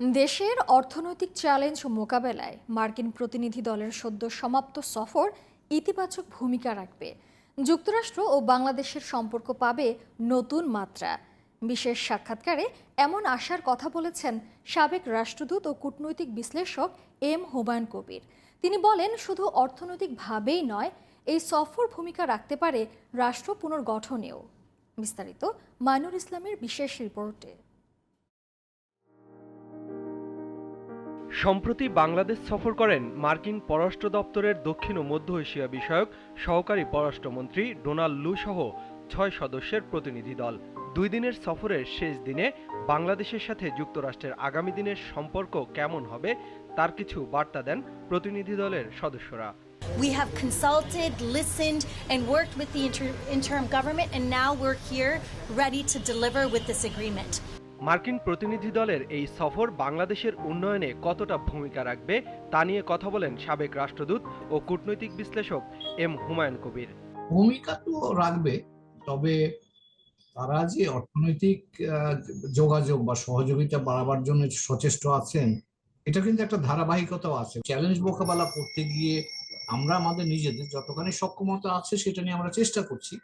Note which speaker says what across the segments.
Speaker 1: দেশের অর্থনৈতিক চ্যালেঞ্জ মোকাবেলায় মার্কিন প্রতিনিধি দলের সদ্য সমাপ্ত সফর ইতিবাচক ভূমিকা রাখবে। যুক্তরাষ্ট্র ও বাংলাদেশের সম্পর্ক পাবে নতুন মাত্রা। বিশেষ সাক্ষাৎকারে এমন আশার কথা বলেছেন সাবেক রাষ্ট্রদূত ও কূটনৈতিক বিশ্লেষক এম হুমায়ুন কবির। তিনি বলেন, শুধু অর্থনৈতিকভাবেই নয়, এই সফর ভূমিকা রাখতে পারে রাষ্ট্র পুনর্গঠনেও। বিস্তারিত মাইনুর ইসলামের বিশেষ রিপোর্টে।
Speaker 2: সম্প্রতি বাংলাদেশ সফর করেন মার্কিন পররাষ্ট্র দপ্তরের দক্ষিণ ও মধ্য এশিয়া বিষয়ক সহকারী পররাষ্ট্রমন্ত্রী ডোনাল্ড লু সহ ছয় সদস্যের প্রতিনিধি দল দুই দিনের সফরের শেষ দিনে বাংলাদেশের সাথে যুক্তরাষ্ট্রের আগামী দিনের সম্পর্ক কেমন হবে তার কিছু বার্তা দেন প্রতিনিধি দলের সদস্যরা
Speaker 3: We have consulted, listened, and worked with the inter- interim government, and now we're here ready to deliver with this agreement.
Speaker 2: মার্কিন প্রতিনিধি দলের এই সফর বাংলাদেশের উন্নয়নে কতটা ভূমিকা রাখবে তা নিয়ে কথা বলেন সাবেক রাষ্ট্রদূত ও কূটনৈতিক বিশ্লেষক এম হুমায়ুন কবির।
Speaker 4: ভূমিকা তো রাখবে, তবে তারা যে অর্থনৈতিক যোগাযোগ বা সহযোগিতা বাড়াবার জন্য সচেষ্ট আছেন, এটা কিন্তু একটা ধারাবাহিকতাও আছে। চ্যালেঞ্জ মোকাবেলা করতে গিয়ে আমরা আমাদের নিজেদের যতখানি সক্ষমতা আছে সেটা নিয়ে আমরা চেষ্টা করছি,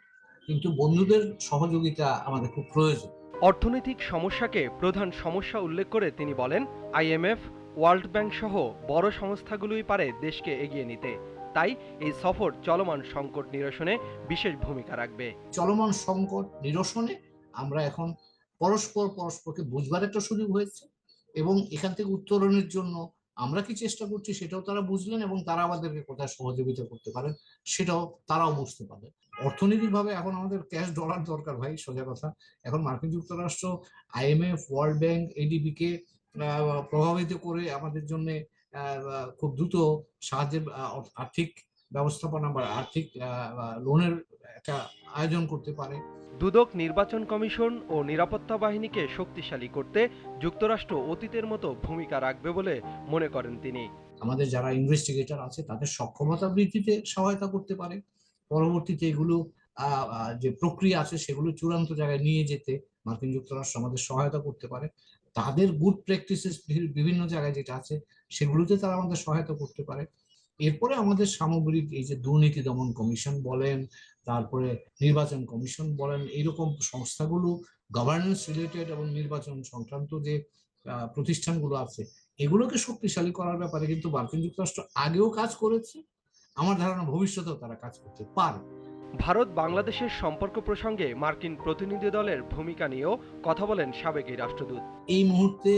Speaker 4: কিন্তু বন্ধুদের সহযোগিতা আমাদের খুব প্রয়োজন।
Speaker 2: অর্থনৈতিক সমস্যাকে প্রধান সমস্যা উল্লেখ করে তিনি বলেন আইএমএফ ওয়ার্ল্ড ব্যাংক সহ বড় সংস্থাগুলোই পারে দেশকে এগিয়ে নিতে। তাই এই সফর চলমান সংকট নিরসনে বিশেষ ভূমিকা রাখবে।
Speaker 4: চলমান সংকট নিরসনে আমরা এখন পরস্পর পরস্পরকে বুঝবার একটা সুযোগ হয়েছে এবং এখান থেকে উত্তরণের জন্য আমরা কি চেষ্টা করছি সেটাও তারা বুঝলেন এবং তারা আমাদেরকে কোথায় সহযোগিতা করতে পারেন সেটাও তারাও বুঝতে পারেন অর্থনৈতিকভাবে এখন আমাদের ক্যাশ ডলার দরকার ভাই, সোজা কথা। এখন মার্কিন যুক্তরাষ্ট্র আইএমএফ ওয়ার্ল্ড ব্যাংক এডিবি কে প্রভাবিত করে আমাদের জন্য খুব দ্রুত সাহায্যের আর্থিক ব্যবস্থাপনা বা আর্থিক লোনের একটা আয়োজন করতে পারে।
Speaker 2: দুদক নির্বাচন কমিশন ও নিরাপত্তা বাহিনীকে শক্তিশালী করতে যুক্তরাষ্ট্র অতীতের মতো ভূমিকা রাখবে বলে মনে করেন তিনি।
Speaker 4: আমাদের যারা ইনভেস্টিগেটর আছে তাদের সক্ষমতা বৃদ্ধিতে সহায়তা করতে পারে। পরবর্তীতে এগুলো যে প্রক্রিয়া আছে সেগুলো চূড়ান্ত জায়গায় নিয়ে যেতে মার্কিন যুক্তরাষ্ট্র আমাদের সহায়তা করতে পারে। তাদের গুড প্র্যাকটিসেস বিভিন্ন জায়গায় যেটা আছে সেগুলোতে তারা আমাদের সহায়তা করতে পারে। এরপরে আমাদের সামগ্রিক এই যে দুর্নীতি দমন কমিশন বলেন তারপরে নির্বাচন কমিশন বলেন এইরকম সংস্থাগুলো গভর্নেন্স রিলেটেড এবং নির্বাচন সংক্রান্ত যে প্রতিষ্ঠানগুলো আছে এগুলোকে শক্তিশালী করার ব্যাপারে কিন্তু মার্কিন যুক্তরাষ্ট্র আগেও কাজ করেছে। আমার ধারণা ভবিষ্যতেও তারা কাজ করতে পারে।
Speaker 2: ভারত বাংলাদেশের সম্পর্ক প্রসঙ্গে মার্কিন প্রতিনিধি দলের ভূমিকা নিয়েও কথা বলেন সাবেক এই রাষ্ট্রদূত।
Speaker 4: এই মুহূর্তে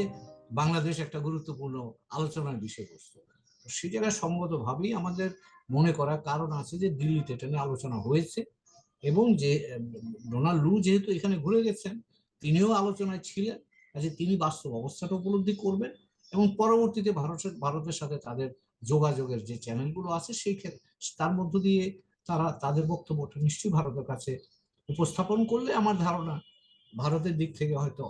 Speaker 4: বাংলাদেশ একটা গুরুত্বপূর্ণ আলোচনার বিষয়বস্তু। সেই জায়গায় সম্মতভাবেই আমাদের মনে করা কারণ আছে যে দিল্লিতে এটা নিয়ে আলোচনা হয়েছে এবং যে ডোনাল্ড লু যেহেতু এখানে ঘুরে গেছেন, তিনিও আলোচনায় ছিলেন, কাজে তিনি বাস্তব অবস্থাটা উপলব্ধি করবেন এবং পরবর্তীতে ভারতের ভারতের সাথে তাদের যোগাযোগের যে চ্যানেলগুলো আছে সেই ক্ষেত্রে তার মধ্য দিয়ে তারা, তাদের বক্তব্যটা নিশ্চয়ই ভারতের কাছে উপস্থাপন করলে আমার ধারণা ভারতের দিক থেকে হয়তো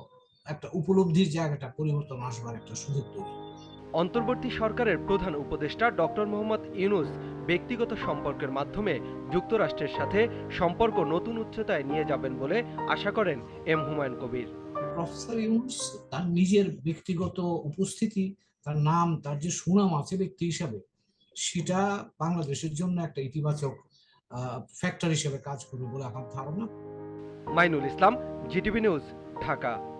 Speaker 4: একটা উপলব্ধির জায়গাটা, পরিবর্তন আসবার একটা সুযোগ তৈরি।
Speaker 2: অন্তর্বর্তী সরকারের প্রধান উপদেষ্টা ডক্টর মোহাম্মদ ইউনুস ব্যক্তিগত সম্পর্কের মাধ্যমে যুক্তরাষ্ট্রের সাথে সম্পর্ক নতুন উচ্চতায় নিয়ে যাবেন বলে আশা করেন এম হুমায়ুন কবির।
Speaker 4: প্রফেসর ইউনুস তার নিজের ব্যক্তিগত উপস্থিতি তার নাম তার যে সুনাম আছে ব্যক্তি হিসাবে সেটা বাংলাদেশের জন্য একটা ইতিবাচক ফ্যাক্টর হিসেবে কাজ করবে বলে আমার ধারণা।
Speaker 2: Mainul Islam GTV news Dhaka.